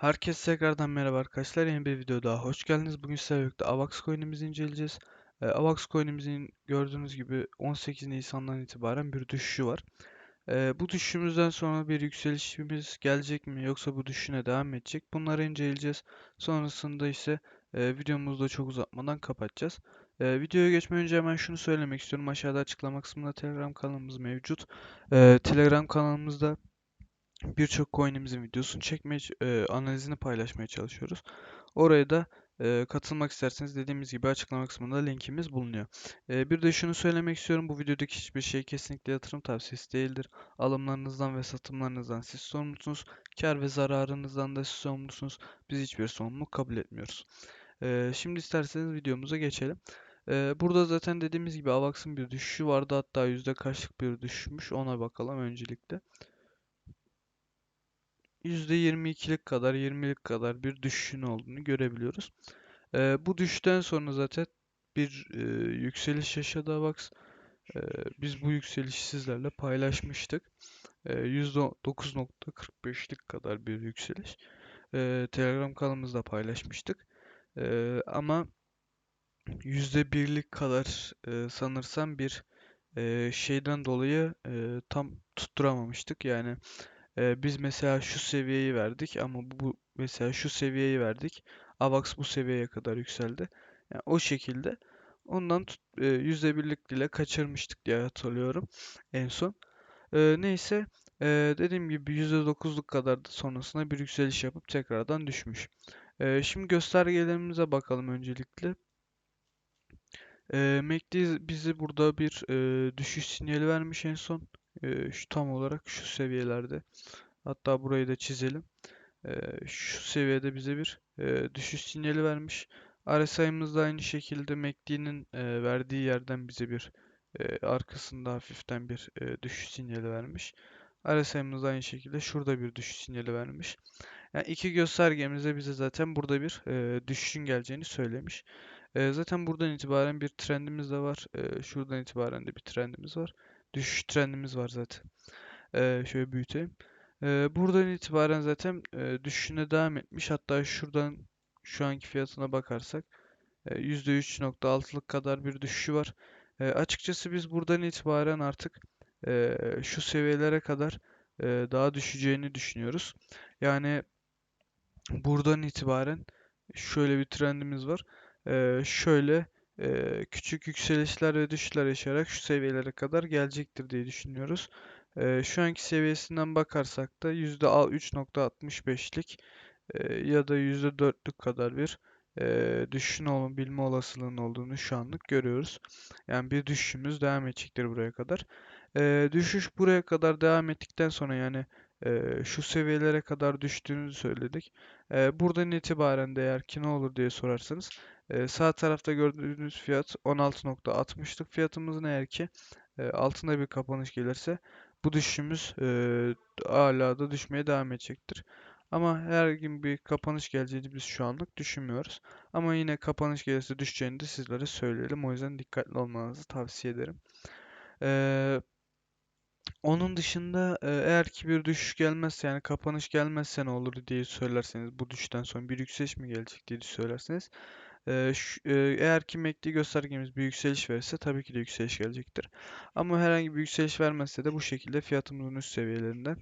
Herkese tekrardan merhaba arkadaşlar. Yeni bir video daha hoş geldiniz. Bugün sizlerle birlikte AVAX coin'imizi inceleyeceğiz. Ee, AVAX coin'imizin gördüğünüz gibi 18 Nisan'dan itibaren bir düşüşü var. Ee, bu düşüşümüzden sonra bir yükselişimiz gelecek mi yoksa bu düşüşüne devam edecek? Bunları inceleyeceğiz. Sonrasında ise e, videomuzu da çok uzatmadan kapatacağız. E, videoya geçmeden önce hemen şunu söylemek istiyorum. Aşağıda açıklama kısmında Telegram kanalımız mevcut. E, Telegram kanalımızda birçok coin'imizin videosunu çekmeye, e, analizini paylaşmaya çalışıyoruz. Oraya da e, katılmak isterseniz dediğimiz gibi açıklama kısmında linkimiz bulunuyor. E, bir de şunu söylemek istiyorum. Bu videodaki hiçbir şey kesinlikle yatırım tavsiyesi değildir. Alımlarınızdan ve satımlarınızdan siz sorumlusunuz. Kar ve zararınızdan da siz sorumlusunuz. Biz hiçbir sorumluluk kabul etmiyoruz. E, şimdi isterseniz videomuza geçelim. E, burada zaten dediğimiz gibi AVAX'ın bir düşüşü vardı. Hatta yüzde kaçlık bir düşüşmüş. Ona bakalım öncelikle. %22'lik kadar, 20'lik kadar bir düşüşün olduğunu görebiliyoruz. Ee, bu düşüşten sonra zaten bir e, yükseliş yaşadı AVAX. Ee, biz bu yükselişi sizlerle paylaşmıştık. Ee, %9.45'lik kadar bir yükseliş. Ee, Telegram kanalımızda paylaşmıştık. Ee, ama %1'lik kadar e, sanırsam bir e, şeyden dolayı e, tam tutturamamıştık. Yani biz mesela şu seviyeyi verdik ama bu, mesela şu seviyeyi verdik. AVAX bu seviyeye kadar yükseldi. Yani o şekilde ondan tut, e, %1'lik dile kaçırmıştık diye hatırlıyorum en son. E, neyse e, dediğim gibi %9'luk kadar da sonrasında bir yükseliş yapıp tekrardan düşmüş. E, şimdi göstergelerimize bakalım öncelikle. E, MACD bizi burada bir e, düşüş sinyali vermiş en son. Şu tam olarak şu seviyelerde. Hatta burayı da çizelim. Şu seviyede bize bir düşüş sinyali vermiş. RSI'mız da aynı şekilde MACD'nin verdiği yerden bize bir arkasında hafiften bir düşüş sinyali vermiş. RSI'mız da aynı şekilde şurada bir düşüş sinyali vermiş. Yani iki göstergemizde bize zaten burada bir e, düşüşün geleceğini söylemiş. Zaten buradan itibaren bir trendimiz de var. Şuradan itibaren de bir trendimiz var. Düşüş trendimiz var zaten. E, şöyle büyüteyim. E, buradan itibaren zaten e, düşüşüne devam etmiş. Hatta şuradan şu anki fiyatına bakarsak e, %3.6'lık kadar bir düşüşü var. E, açıkçası biz buradan itibaren artık e, şu seviyelere kadar e, daha düşeceğini düşünüyoruz. Yani buradan itibaren şöyle bir trendimiz var. E, şöyle küçük yükselişler ve düşüşler yaşayarak şu seviyelere kadar gelecektir diye düşünüyoruz. Şu anki seviyesinden bakarsak da %3.65'lik e, ya da %4'lük kadar bir e, düşüşün olabilme olasılığının olduğunu şu anlık görüyoruz. Yani bir düşüşümüz devam edecektir buraya kadar. Düşüş buraya kadar devam ettikten sonra yani e, şu seviyelere kadar düştüğünü söyledik. E, buradan itibaren de eğer ki ne olur diye sorarsanız e, sağ tarafta gördüğünüz fiyat 16.60'lık fiyatımızın eğer ki e, altında bir kapanış gelirse bu düşüşümüz e, hala da düşmeye devam edecektir. Ama herhangi bir kapanış geleceğini biz şu anlık düşünmüyoruz. Ama yine kapanış gelirse düşeceğini de sizlere söyleyelim. O yüzden dikkatli olmanızı tavsiye ederim. Ee, onun dışında eğer ki bir düşüş gelmezse yani kapanış gelmezse ne olur diye söylerseniz bu düşüşten sonra bir yükseliş mi gelecek diye söylerseniz eğer ki MACD göstergemiz bir yükseliş verirse tabii ki de yükseliş gelecektir. Ama herhangi bir yükseliş vermezse de bu şekilde fiyatımızın üst seviyelerinden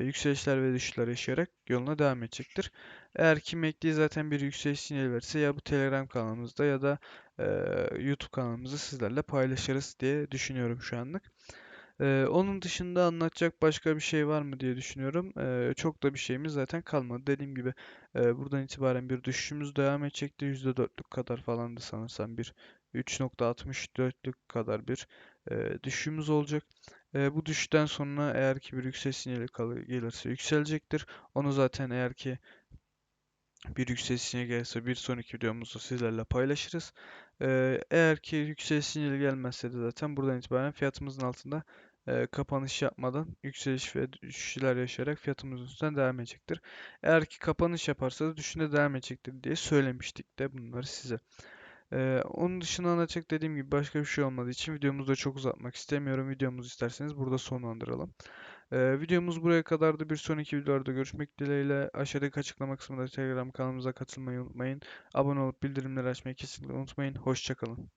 yükselişler ve düşüşler yaşayarak yoluna devam edecektir. Eğer ki MACD zaten bir yükseliş sinyali verirse ya bu Telegram kanalımızda ya da YouTube kanalımızda sizlerle paylaşırız diye düşünüyorum şu anlık. Ee, onun dışında anlatacak başka bir şey var mı diye düşünüyorum. Ee, çok da bir şeyimiz zaten kalmadı. Dediğim gibi e, buradan itibaren bir düşüşümüz devam edecekti. %4'lük kadar falandı sanırsam bir 3.64'lük kadar bir e, düşüşümüz olacak. E, bu düşüşten sonra eğer ki bir yükseliş sinyali gelirse yükselecektir. Onu zaten eğer ki bir yükseliş sinyali gelirse bir sonraki videomuzda sizlerle paylaşırız. Eğer ki yükseliş sinyali gelmezse de zaten buradan itibaren fiyatımızın altında e, kapanış yapmadan yükseliş ve düşüşler yaşayarak fiyatımızın üstünden devam edecektir. Eğer ki kapanış yaparsa da düşüne devam edecektir diye söylemiştik de bunları size. Ee, onun dışında anlatacak dediğim gibi başka bir şey olmadığı için videomuzu da çok uzatmak istemiyorum. Videomuzu isterseniz burada sonlandıralım. Ee, videomuz buraya kadardı. Bir sonraki videolarda görüşmek dileğiyle. Aşağıdaki açıklama kısmında Telegram kanalımıza katılmayı unutmayın. Abone olup bildirimleri açmayı kesinlikle unutmayın. Hoşçakalın.